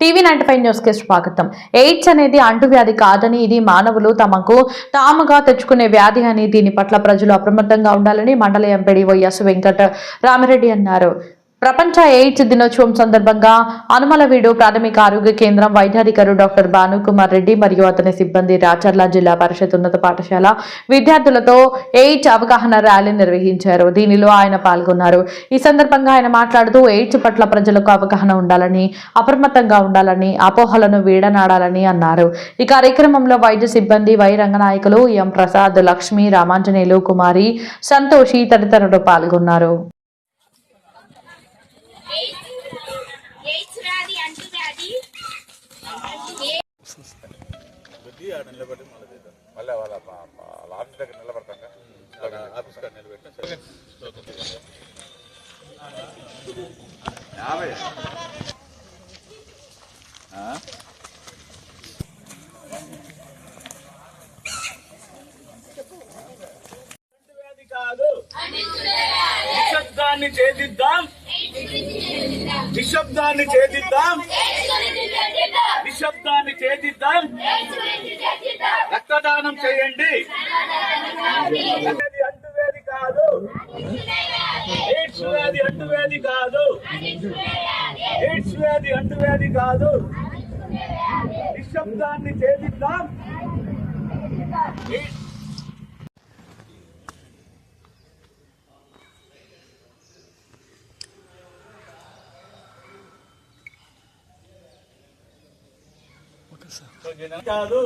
TV ninety five న్యూస్కి స్వాగతం. AIDS అనేది అంటువ్యాధి కాదని ఇది మానవులు తమకు తాముగా తెచ్చుకునే వ్యాధి అని దీని పట్ల ప్రజలు అప్రమత్తంగా ఉండాలని మండల ఎంపీడీ వైఎస్ వెంకట రామిరెడ్డి అన్నారు. ప్రపంచ ఎయిడ్స్ దినోత్సవం సందర్భంగా అనుమలవీడు ప్రాథమిక ఆరోగ్య కేంద్రం వైద్యాధికారు డాక్టర్ భానుకుమార్ రెడ్డి మరియు అతని సిబ్బంది రాచర్ల జిల్లా పరిషత్ ఉన్నత పాఠశాల విద్యార్థులతో ఎయిడ్స్ అవగాహన ర్యాలీ నిర్వహించారు. దీనిలో ఆయన పాల్గొన్నారు. ఈ సందర్భంగా ఆయన మాట్లాడుతూ ఎయిడ్స్ పట్ల ప్రజలకు అవగాహన ఉండాలని అప్రమత్తంగా ఉండాలని అపోహలను వీడనాడాలని అన్నారు. ఈ కార్యక్రమంలో వైద్య సిబ్బంది వై రంగనాయకులు ఎం ప్రసాద్ లక్ష్మి రామాంజనేయులు కుమారి సంతోషి తదితరులు పాల్గొన్నారు. బుద్ధి ఆడ నిలబడి మళ్ళీ చేద్దాం మళ్ళీ వాళ్ళ వాళ్ళ ఆఫీస్ దగ్గర నిలబడతాం ఆఫీస్ దగ్గర నిలబెట్టాం యాభై. కాదు నిశ్శబ్దాన్ని ఛేదిద్దాం. నిశ్శబ్దాన్ని ఛేదిద్దాం. నిశ్శబ్దాన్ని ఛేదిద్దాం రక్తదానం చేయండి అంటువ్యాధి కాదు. ఎయిడ్స్ వ్యాధి అంటువ్యాధి కాదు. ఎయిడ్స్ వ్యాధి అంటువ్యాధి కాదు. నిశ్శబ్దాన్ని ఛేదిద్దాం కాదు.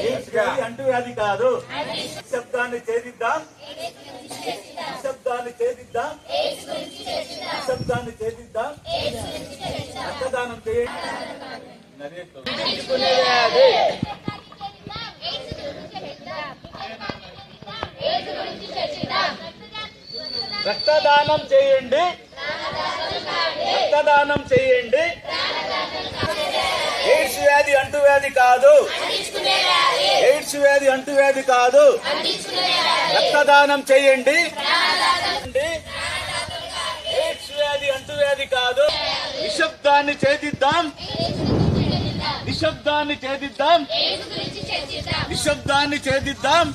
ఎయిడ్స్ వ్యాధి అంటువ్యాధి కాదు. శబ్దాన్ని ఛేదిద్దాం. శబ్దాన్ని ఛేదిద్దాం. శబ్దాన్ని ఛేదిద్దాం. రక్తదానం చేయండి. రక్తదానం చేయండి. రక్తదానం చేయండి. వ్యాధి అంటువ్యాధి కాదు. ఎయిడ్స్ వ్యాధి అంటువ్యాధి కాదు. రక్తదానం చేయండి. ఎయిడ్స్ వ్యాధి అంటువ్యాధి కాదు. నిశ్శబ్దాన్ని ఛేదిద్దాం. నిశ్శబ్దాన్ని ఛేదిద్దాం. నిశ్శబ్దాన్ని ఛేదిద్దాం.